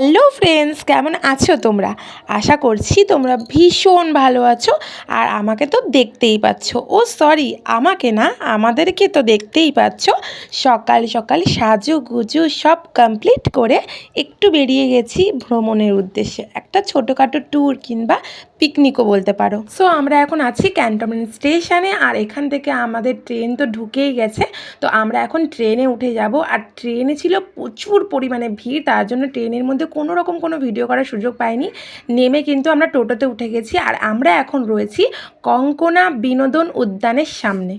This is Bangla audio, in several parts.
হ্যালো ফ্রেন্ডস কেমন আছো তোমরা? আশা করছি তোমরা ভীষণ ভালো আছো আর আমাকে তো দেখতেই পাচ্ছ। ও সরি আমাকে না, আমাদেরকে তো দেখতেই পাচ্ছ। সকাল সকাল সাজু গুজু সব কমপ্লিট করে একটু বেরিয়ে গেছি ভ্রমণের উদ্দেশ্যে। একটা ছোটোখাটো ট্যুর কিংবা পিকনিকও বলতে পারো। সো আমরা এখন আছি ক্যান্টনমেন্ট স্টেশনে আর এখান থেকে আমাদের ট্রেন তো ঢুকেই গেছে। তো আমরা এখন ট্রেনে উঠে যাব, আর ট্রেনে ছিল প্রচুর পরিমাণে ভিড়, তার জন্য ট্রেনের মধ্যে কোনো রকম কোনো ভিডিও করার সুযোগ পাইনি। নেমে কিন্তু আমরা টোটোতে উঠে গেছি, আর আমরা এখন রয়েছি কঙ্কনা বিনোদন উদ্যানের সামনে।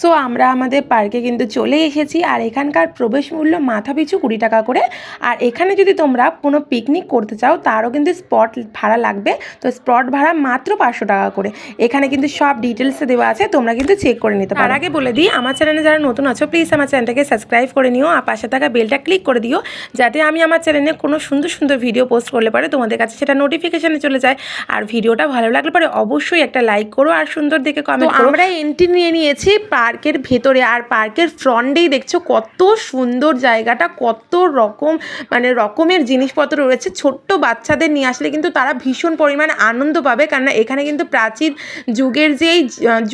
সো আমরা আমাদের পার্কে কিন্তু চলে এসেছি আর এখানকার প্রবেশ মূল্য মাথা পিছু কুড়ি টাকা করে। আর এখানে যদি তোমরা কোনো পিকনিক করতে চাও তারও কিন্তু স্পট ভাড়া লাগবে। তো স্পট ভাড়া মাত্র পাঁচশো টাকা করে। এখানে কিন্তু সব ডিটেলসে দেওয়া আছে তোমরা কিন্তু চেক করে নিতে পারো। আগে বলে দিই আমার চ্যানেলে যারা নতুন আছো প্লিজ আমার চ্যানেলটাকে সাবস্ক্রাইব করে নিও আর পাশে থাকা বেলটা ক্লিক করে দিও যাতে আমি আমার চ্যানেলে কোনো সুন্দর সুন্দর ভিডিও পোস্ট করলে পারে তোমাদের কাছে সেটা নোটিফিকেশানে চলে যায়। আর ভিডিওটা ভালো লাগলে পরে অবশ্যই একটা লাইক করো আর সুন্দর দেখে কমেন্ট আমরা এন্ট্রি নিয়ে নিয়েছি পার্কের ভেতরে আর পার্কের ফ্রন্টেই দেখছ কত সুন্দর জায়গাটা, কত রকম মানে রকমের জিনিসপত্র রয়েছে। ছোট্ট বাচ্চাদের নিয়ে আসলে কিন্তু তারা ভীষণ পরিমাণে আনন্দ পাবে। কেননা এখানে কিন্তু প্রাচীন যুগের যেই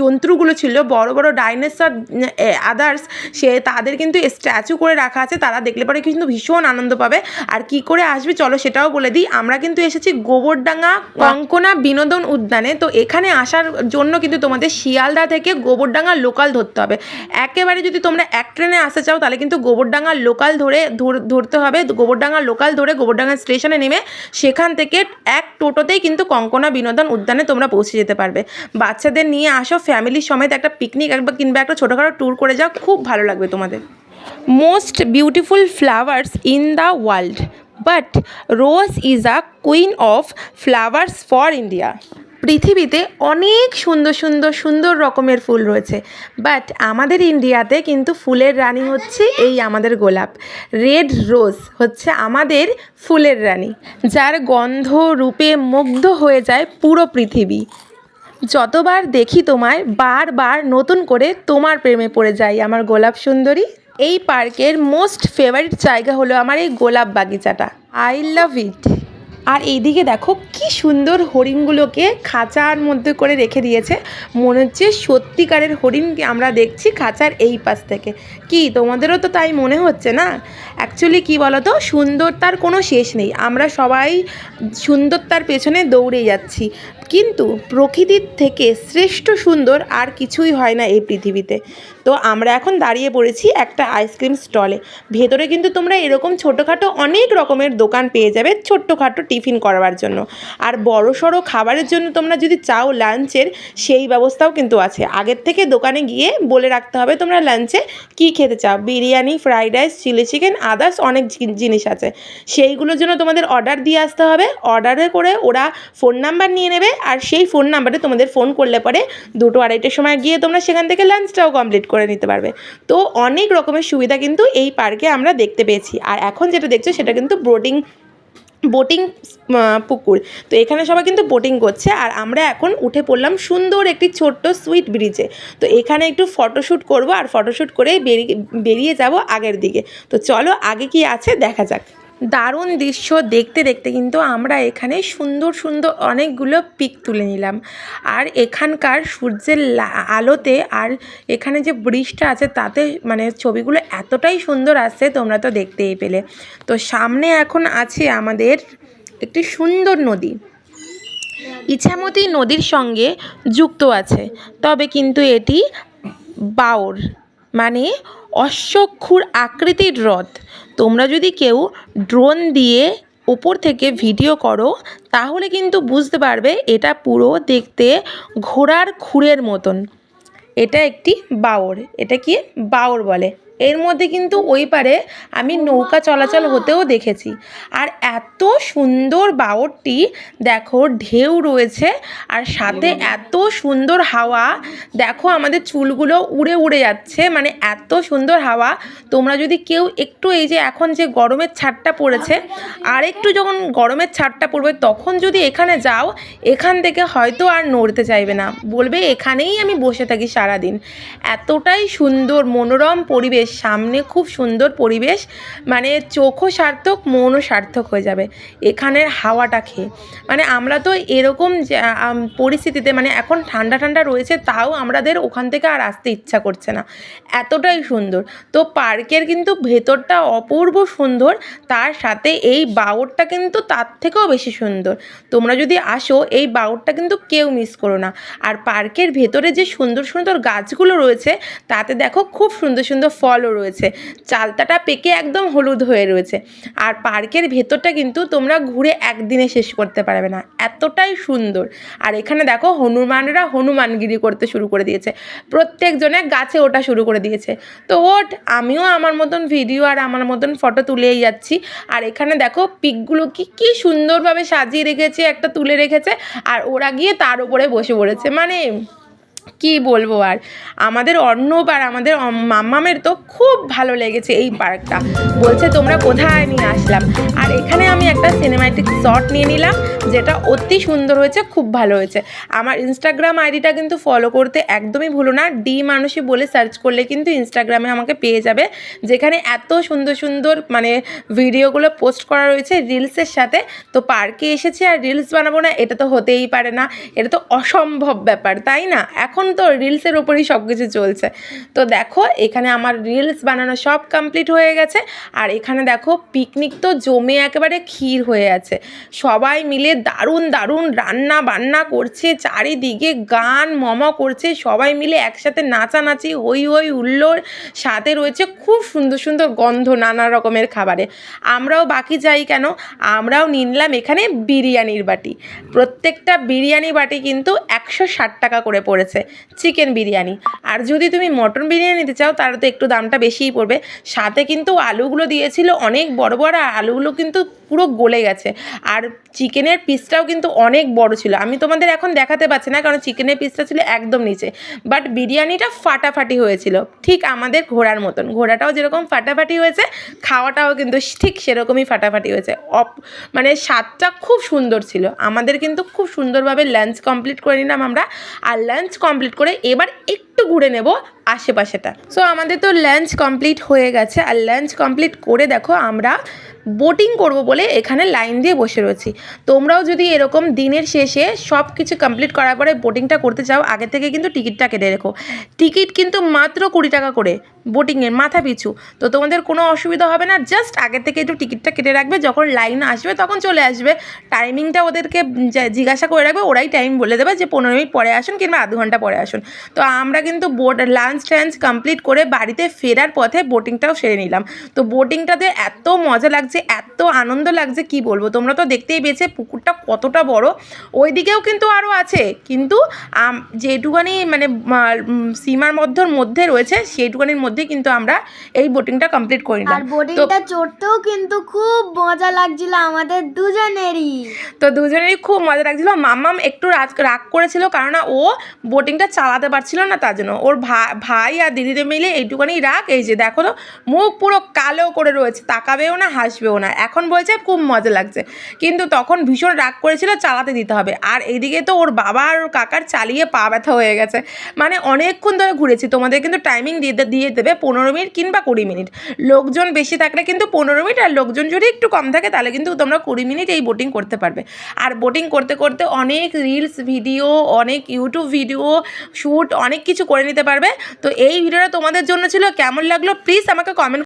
জন্তুগুলো ছিল, বড় বড় ডাইনোসর আদার্স সে তাদের কিন্তু স্ট্যাচু করে রাখা আছে। তারা দেখলে পরে কিন্তু ভীষণ আনন্দ পাবে। আর কি করে আসবে চলো সেটাও বলে দিই। আমরা কিন্তু এসেছি গোবরডাঙ্গা কঙ্কনা বিনোদন উদ্যানে। তো এখানে আসার জন্য কিন্তু তোমাদের শিয়ালদা থেকে গোবরডাঙ্গা লোকাল ধরতে হবে। একেবারে যদি তোমরা এক ট্রেনে আসতে চাও, তাহলে কিন্তু গোবরডাঙ্গা লোকাল ধরে ধর- ধরতে হবে। গোবরডাঙ্গা লোকাল ধরে গোবরডাঙ্গা স্টেশনে নেমে সেখান থেকে এক টোটোতেই কিন্তু কঙ্কনা বিনোদন উদ্যানে তোমরা পৌঁছে যেতে পারবে। বাচ্চাদের নিয়ে আসো ফ্যামিলির সমেত একটা পিকনিক একবার কিংবা একটা ছোটোখাটো ট্যুর করে যাও, খুব ভালো লাগবে তোমাদের। Most beautiful flowers in the world but rose is a queen of flowers for India পৃথিবীতে অনেক সুন্দর সুন্দর সুন্দর রকমের ফুল রয়েছে। বাট আমাদের ইন্ডিয়াতে কিন্তু ফুলের রানী হচ্ছে এই আমাদের গোলাপ। রেড রোজ হচ্ছে আমাদের ফুলের রানী। যার গন্ধ রূপে মুগ্ধ হয়ে যায় পুরো পৃথিবী। যতবার দেখি তোমায়, বারবার নতুন করে তোমার প্রেমে পড়ে যাই আমার গোলাপ সুন্দরী। এই পার্কের মোস্ট ফেভারিট জায়গা হলো আমার এই গোলাপ বাগিচাটা। আই লাভ ইট আর এইদিকে দেখো কি সুন্দর হরিণগুলোকে খাঁচার মধ্যে করে রেখে দিয়েছে। মনে হচ্ছে সত্যিকারের হরিণকে আমরা দেখছি খাঁচার এই পাশ থেকে। কি, তোমাদেরও তো তাই মনে হচ্ছে না? অ্যাকচুয়ালি কি বলতো, সুন্দরতার কোনো শেষ নেই। আমরা সবাই সুন্দরতার পেছনে দৌড়ে যাচ্ছি। কিন্তু প্রকৃতির থেকে শ্রেষ্ঠ সুন্দর আর কিছুই হয় না এই পৃথিবীতে। তো আমরা এখন দাঁড়িয়ে পড়েছি একটা আইসক্রিম স্টলে। ভেতরে কিন্তু তোমরা এরকম ছোটোখাটো অনেক রকমের দোকান পেয়ে যাবে ছোট্টখাটো টিফিন করবার জন্য। আর বড় সড়ো খাবারের জন্য তোমরা যদি চাও লাঞ্চের, সেই ব্যবস্থাও কিন্তু আছে। আগের থেকে দোকানে গিয়ে বলে রাখতে হবে তোমরা লাঞ্চে কী খেতে চাও। Biryani, fried rice, chilli chicken, others অনেক জিনিস আছে। সেইগুলোর জন্য তোমাদের অর্ডার দিয়ে আসতে হবে। অর্ডারে করে ওরা ফোন নাম্বার নিয়ে নেবে। আর সেই ফোন নাম্বারে তোমাদের ফোন করলে পরে দুটো আড়াইটের সময় গিয়ে তোমরা সেখান থেকে লাঞ্চটাও কমপ্লিট করে নিতে পারবে। তো অনেক রকমের সুবিধা কিন্তু এই পার্কে আমরা দেখতে পেয়েছি। আর এখন যেটা দেখছ সেটা কিন্তু বোটিং বোটিং পুকুর। তো এখানে সবাই কিন্তু বোটিং করছে। আর আমরা এখন উঠে পড়লাম সুন্দর একটি ছোট্ট সুইট ব্রিজে। তো এখানে একটু ফটোশ্যুট করব। আর ফটোশ্যুট করে বেরিয়ে বেরিয়ে যাব আগের দিকে। তো চলো আগে কি আছে দেখা যাক। দারুণ দৃশ্য দেখতে দেখতে কিন্তু আমরা এখানে সুন্দর সুন্দর অনেকগুলো পিক তুলে নিলাম। আর এখানকার সূর্যের আলোতে আর এখানে যে ব্রিজটা আছে তাতে মানে ছবিগুলো এতটাই সুন্দর আসছে তোমরা তো দেখতেই পেলে। তো সামনে এখন আছে আমাদের একটি সুন্দর নদী। ইছামতি নদীর সঙ্গে যুক্ত আছে, তবে কিন্তু এটি বাউর মানে অশ্বক্ষুর আকৃতির রথ। তোমরা যদি কেউ ড্রোন দিয়ে ওপর থেকে ভিডিও করো, তাহলে কিন্তু বুঝতে পারবে এটা পুরো দেখতে ঘোড়ার খুরের মতন। এটা একটি বাওর এটা কি বাওর বলে? এর মধ্যে কিন্তু ওই পারে আমি নৌকা চলাচল হতেও দেখেছি। আর এত সুন্দর বাওরটি দেখো ঢেউ রয়েছে আর সাথে এত সুন্দর হাওয়া দেখো আমাদের চুলগুলো উড়ে উড়ে যাচ্ছে মানে এত সুন্দর হাওয়া। তোমরা যদি কেউ একটু এই যে এখন যে গরমের ছাড়টা পড়েছে আর একটু যখন গরমের ছাড়টা পড়বে তখন যদি এখানে যাও এখান থেকে হয়তো আর নড়তে চাইবে না। বলবে এখানেই আমি বসে থাকি সারাদিন। এতটাই সুন্দর মনোরম পরিবেশ। সামনে খুব সুন্দর পরিবেশ মানে চোখও সার্থক, মনও সার্থক হয়ে যাবে এখানের হাওয়াটা খেয়ে। মানে আমরা তো এরকম পরিস্থিতিতে মানে এখন ঠান্ডা ঠান্ডা রয়েছে, তাও আমাদের ওখান থেকে আর আসতে ইচ্ছা করছে না। এতটাই সুন্দর। তো পার্কের কিন্তু ভেতরটা অপূর্ব সুন্দর, তার সাথে এই বাউরটা কিন্তু তার থেকেও বেশি সুন্দর। তোমরা যদি আসো, এই বাউরটা কিন্তু কেউ মিস করো না। আর পার্কের ভেতরে যে সুন্দর সুন্দর গাছগুলো রয়েছে, তাতে দেখো খুব সুন্দর সুন্দর ফলও রয়েছে। চালতাটা পেকে একদম হলুদ হয়ে রয়েছে। আর পার্কের ভেতরটা কিন্তু তোমরা ঘুরে একদিনে শেষ করতে পারবে না। এতটাই সুন্দর। আর এখানে দেখো হনুমানরা হনুমানগিরি করতে শুরু করে দিয়েছে। প্রত্যেকজনে গাছে ওটা শুরু করে দিয়েছে। তো ওঠ, আমিও আমার মতন ভিডিও আর আমার মতন ফটো তুলেই যাচ্ছি। আর এখানে দেখো পিকগুলো কি কি সুন্দরভাবে সাজিয়ে রেখেছে, একটা তুলে রেখেছে। আর ওরা গিয়ে তার উপরে বসে পড়েছে। মানে কি বলব আর? আমাদের অর্ণব আর আমাদের মাম্মামের তো খুব ভালো লেগেছে এই পার্কটা। বলছে তোমরা কোথায় নিয়ে আসলাম? আর এখানে আমি একটা সিনেম্যাটিক শট নিয়ে নিলাম, যেটা অতি সুন্দর হয়েছে, খুব ভালো হয়েছে। আমার ইনস্টাগ্রাম আইডিটা কিন্তু ফলো করতে একদমই ভুলো না। ডি মানুষই বলে সার্চ করলে কিন্তু ইনস্টাগ্রামে আমাকে পেয়ে যাবে। যেখানে এত সুন্দর সুন্দর মানে ভিডিওগুলো পোস্ট করা রয়েছে রিলসের সাথে। তো পার্কে এসেছি আর রিলস বানাবো না, এটা তো হতেই পারে না। এটা তো অসম্ভব ব্যাপার, তাই না? এখন তো রিলসের ওপরেই সব কিছু চলছে। তো দেখো, এখানে আমার রিলস বানানো সব কমপ্লিট হয়ে গেছে। আর এখানে দেখো পিকনিক তো জমে একেবারে ক্ষীর হয়ে আছে। সবাই মিলে দারুণ দারুণ রান্না বান্না করছে, চারিদিকে গান, মম করছে। সবাই মিলে একসাথে নাচানাচি হই হই হুল্লোড় সাথে রয়েছে খুব সুন্দর সুন্দর গন্ধ নানা রকমের খাবারে। আমরাও বাকি যাই কেন? আমরাও নিলাম এখানে বিরিয়ানির বাটি। প্রত্যেকটা বিরিয়ানি বাটি কিন্তু একশো ষাট টাকা করে পড়েছে। চিকেন বিরিয়ানি। আর যদি তুমি মটন বিরিয়ানি নিতে চাও, তাহলে তো একটু দামটা বেশিই পড়বে। সাথে কিন্তু আলুগুলো দিয়েছিল অনেক বড় বড়, আর আলুগুলো কিন্তু পুরো গলে গেছে। আর চিকেনের পিসটাও কিন্তু অনেক বড় ছিল। আমি তোমাদের এখন দেখাতে পারছি না, কারণ চিকেনের পিসটা ছিল একদম নিচে। বাট বিরিয়ানিটা ফাটাফাটি হয়েছিল, ঠিক আমাদের ঘোড়ার মতন। ঘোড়াটাও যেরকম ফাটাফাটি হয়েছে, খাওয়াটাও কিন্তু ঠিক সেরকমই ফাটাফাটি হয়েছে। অপ মানে স্বাদটা খুব সুন্দর ছিল। আমাদের কিন্তু খুব সুন্দরভাবে লাঞ্চ কমপ্লিট করে নিলাম আমরা। আর লাঞ্চ কমপ্লিট করে এবার একটু ঘুরে নেব আশেপাশেটা। সো আমাদের তো লাঞ্চ কমপ্লিট হয়ে গেছে। আর লাঞ্চ কমপ্লিট করে দেখো, আমরা বোটিং করব বলে এখানে লাইন দিয়ে বসে রয়েছি। তোমরাও যদি এরকম দিনের শেষে সব কিছু কমপ্লিট করার পরে বোটিংটা করতে চাও, আগে থেকে কিন্তু টিকিটটা কেটে রেখো। টিকিট কিন্তু মাত্র কুড়ি টাকা করে বোটিংয়ের মাথা পিছু। তো তোমাদের কোনো অসুবিধা হবে না জাস্ট আগে থেকে একটু টিকিটটা কেটে রাখবে, যখন লাইন আসবে তখন চলে আসবে। টাইমিংটা ওদেরকে জিজ্ঞাসা করে রাখবে, ওরাই টাইম বলে দেবে যে পনেরো মিনিট পরে আসুন কিংবা আধ ঘণ্টা পরে আসুন। তো আমরা কিন্তু বোট লাঞ্চ টাঞ্চ কমপ্লিট করে বাড়িতে ফেরার পথে বোটিংটাও সেরে নিলাম। তো বোটিংটাতে এত মজা লাগছে এত আনন্দ লাগছে কি বলব? তোমরা তো দেখতেই পেয়েছে পুকুরটা কতটা বড়। ওই দিকেও কিন্তু আরও আছে। কিন্তু যেটুকানি মানে সীমার মধ্যর মধ্যে রয়েছে সেইটুকানির মধ্যে কিন্তু আমরা এই বোটিংটা কমপ্লিট করি তো বোটিংটা চড়তেও কিন্তু খুব মজা লাগছিল আমাদের দুজনেরই। তো দুজনেরই খুব মজা লাগছিল। মাম্মাম একটু রাগ রাগ করেছিল কারণ ও বোটিংটা চালাতে পারছিল না তার জন্য। ওর ভাই আর দিদিদের মিলে এইটুখানি রাগ এই যে দেখো তো মুখ পুরো কালো করে রয়েছে। তাকাবেও না হাসবেও না। এখন বলছে খুব মজা লাগছে। কিন্তু তখন ভীষণ রাগ করেছিল, চালাতে দিতে হবে। আর এইদিকে তো ওর বাবা আর কাকার চালিয়ে পা ব্যথা হয়ে গেছে। মানে অনেকক্ষণ ধরে ঘুরেছি, তোমাদের কিন্তু টাইমিং দিয়ে দিয়ে দেবে পনেরো মিনিট কিংবা কুড়ি মিনিট। লোকজন বেশি থাকলে কিন্তু পনেরো মিনিট আর লোকজন যদি একটু কম থাকে তাহলে কিন্তু তোমরা কুড়ি মিনিট এই বোটিং করতে পারবে। আর বোটিং করতে করতে অনেক রিলস ভিডিও অনেক ইউটিউব ভিডিও শ্যুট অনেক কিছু করে নিতে পারবে। তো এই ভিডিওটা তোমাদের জন্য ছিল। কেমন লাগল? প্লিজ আমাকে কমেন্ট